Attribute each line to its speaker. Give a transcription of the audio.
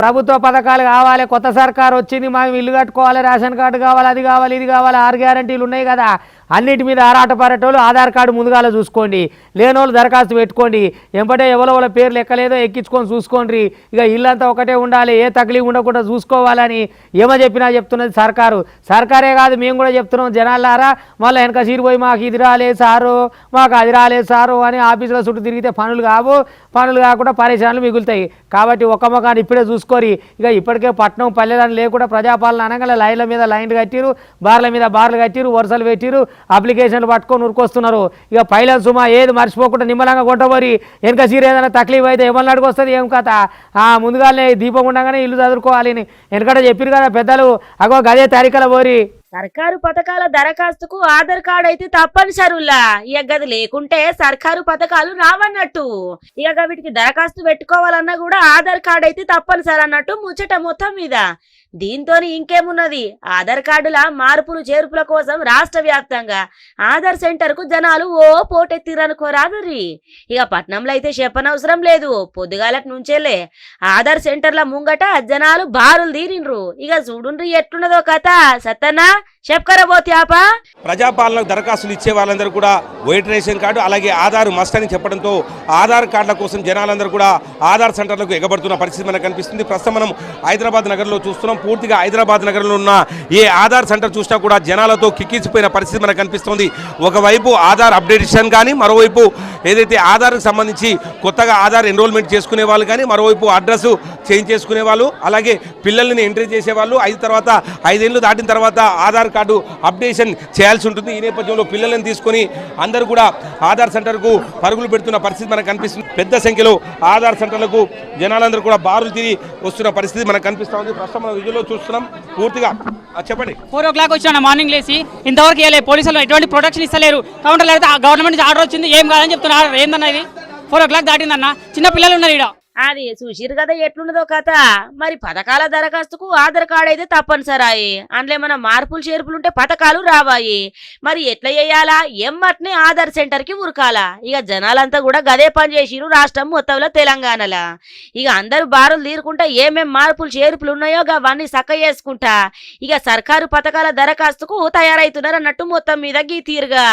Speaker 1: ప్రభుత్వ పథకాలు కావాలి కొత్త సర్కారు వచ్చింది మనం ఇల్లు కట్టుకోవాలి రేషన్ కార్డు కావాలి అది కావాలి ఇది కావాలి ఆరు గ్యారంటీలు ఉన్నాయి కదా. అన్నిటి మీద ఆరాట ఆధార్ కార్డు ముందుగాల చూసుకోండి. లేనోళ్ళు దరఖాస్తు పెట్టుకోండి. ఎంపటే ఎవరో వాళ్ళ పేర్లు ఎక్కలేదో ఎక్కించుకొని చూసుకోండి ఇక ఇల్లంతా ఒకటే ఉండాలి ఏ తగిలి ఉండకుండా చూసుకోవాలని ఏమో చెప్పినా చెప్తున్నది సర్కారు. సర్కారే కాదు మేము కూడా చెప్తున్నాం జనాలారా మళ్ళీ వెనక సీరిపోయి మాకు ఇది రాలేదు సారు మాకు అది రాలేదు సారు అని ఆఫీసులో చుట్టూ తిరిగితే పనులు కావు. పనులు కాకుండా పరేషాన్లు మిగులుతాయి. కాబట్టి ఒక్క మొఖాన్ని ఇప్పుడే చూసుకోరి. ఇక ఇప్పటికే పట్నం పల్లెలని లేకుండా ప్రజాపాలన అనగా లైన్ల మీద లైన్లు కట్టిరు బార్ల మీద బార్లు కట్టిరు వరుసలు పెట్టిరు. అప్లికేషన్లు పట్టుకొని ఉరుకొస్తున్నారు. ఇక పైలన్ సుమా ఏది మర్చిపోకుండా నిమ్మలంగా కొట్టబోరి వెనక సీర ఏదైనా తక్లీఫ్ అయితే ఏమన్నా అడుగొస్తుంది ఏం కథ? ఆ ముందుగానే దీపం ఉండగానే ఇల్లు చదువుకోవాలి అని వెనకట చెప్పారు కదా పెద్దలు. అగో గదే తారీఖుల పోరి
Speaker 2: సర్కారు పథకాల దరఖాస్తుకు ఆధార్ కార్డు అయితే తప్పనిసరులా. ఇక గది లేకుంటే సర్కారు పథకాలు రావన్నట్టు. ఇక వీటికి దరఖాస్తు పెట్టుకోవాలన్నా కూడా ఆధార్ కార్డు అయితే తప్పనిసరి అన్నట్టు ముచ్చట మొత్తం మీద. దీంతో ఇంకేమున్నది? ఆధార్ కార్డుల మార్పులు చేర్పుల కోసం రాష్ట్ర వ్యాప్తంగా ఆధార్ సెంటర్కు జనాలు ఓ పోటెత్తిరనుకోరాదురి ఇక పట్నంలో అయితే చెప్పనవసరం లేదు. పొద్దుగాలటి నుంచేలే ఆధార్ సెంటర్ల ముంగట జనాలు బారులు తీరిండ్రు ఇక చూడుండ్రి ఎట్లున్నదో కథ. సత్తనా
Speaker 3: ప్రజాపాలనకు దరఖాస్తులు ఇచ్చే వాళ్ళందరూ కూడా వైట్ రేషన్ కార్డు అలాగే ఆధార్ మస్ట్ అని చెప్పడంతో ఆధార్ కార్డుల కోసం జనాలందరూ కూడా ఆధార్ సెంటర్లకు ఎగబడుతున్న పరిస్థితి మనకు కనిపిస్తుంది. ప్రస్తుతం మనం హైదరాబాద్ నగరంలో చూస్తున్నాం. పూర్తిగా హైదరాబాద్ నగరంలో ఉన్న ఏ ఆధార్ సెంటర్ చూసినా కూడా జనాలతో కిక్కించిపోయిన పరిస్థితి మనకు కనిపిస్తుంది. ఒకవైపు ఆధార్ అప్డేషన్ కానీ మరోవైపు ఏదైతే ఆధార్కు సంబంధించి కొత్తగా ఆధార్ ఎన్రోల్మెంట్ చేసుకునే వాళ్ళు కానీ మరోవైపు అడ్రస్ చేంజ్ చేసుకునే వాళ్ళు అలాగే పిల్లల్ని ఎంట్రీ చేసేవాళ్ళు ఐదు తర్వాత ఐదేళ్ళు దాటిన తర్వాత ఆధార్ కార్డు అప్డేషన్ చేయాల్సి ఉంటుంది. ఈ నేపథ్యంలో పిల్లలను తీసుకొని అందరూ కూడా ఆధార్ సెంటర్కు పరుగులు పెడుతున్న పరిస్థితి మనకు కనిపిస్తుంది. పెద్ద సంఖ్యలో ఆధార్ సెంటర్లకు జనాలందరూ కూడా బారులు తిరిగి వస్తున్న పరిస్థితి మనకు కనిపిస్తూ ఉంది. ప్రస్తుతం మనం విజువల్లో చూస్తున్నాం. పూర్తిగా చెప్పండి.
Speaker 4: ఫోర్ ఓ క్లాక్ వచ్చిన మార్నింగ్ లేసి ఇంతవరకు ఇవ్వలేదు పోలీసులు ఎటువంటి ప్రొటెక్షన్ ఇస్తలేరు. కౌంటర్లు అయితే గవర్నమెంట్ ఆర్డర్ వచ్చింది ఏం కాదని చెప్తున్నారు. ఏందన్న ఇది? ఫోర్ ఓ క్లాక్ దాటిందన్న? చిన్న పిల్లలు ఉన్నారు ఇక్కడ
Speaker 2: అది చూసిరు కదా ఎట్లున్నదో కథ. మరి పథకాల దరఖాస్తుకు ఆధార్ కార్డు అయితే తప్పనిసరాయి. అందులో మన మార్పులు చేర్పులుంటే పథకాలు రావాయి. మరి ఎట్లా చేయాలా? ఎమ్మట్నే ఆధార్ సెంటర్కి ఉరకాలా. ఇక జనాలంతా కూడా గదే పని చేసిరు రాష్ట్రం మొత్తంలో తెలంగాణలో. ఇక అందరూ బారులు తీరుకుంటా ఏమేం మార్పులు చేర్పులు ఉన్నాయో అవన్నీ సక్క చేసుకుంటా. ఇక సర్కారు పథకాల దరఖాస్తుకు తయారైతున్నారు అన్నట్టు మొత్తం మీద గీ తీరుగా.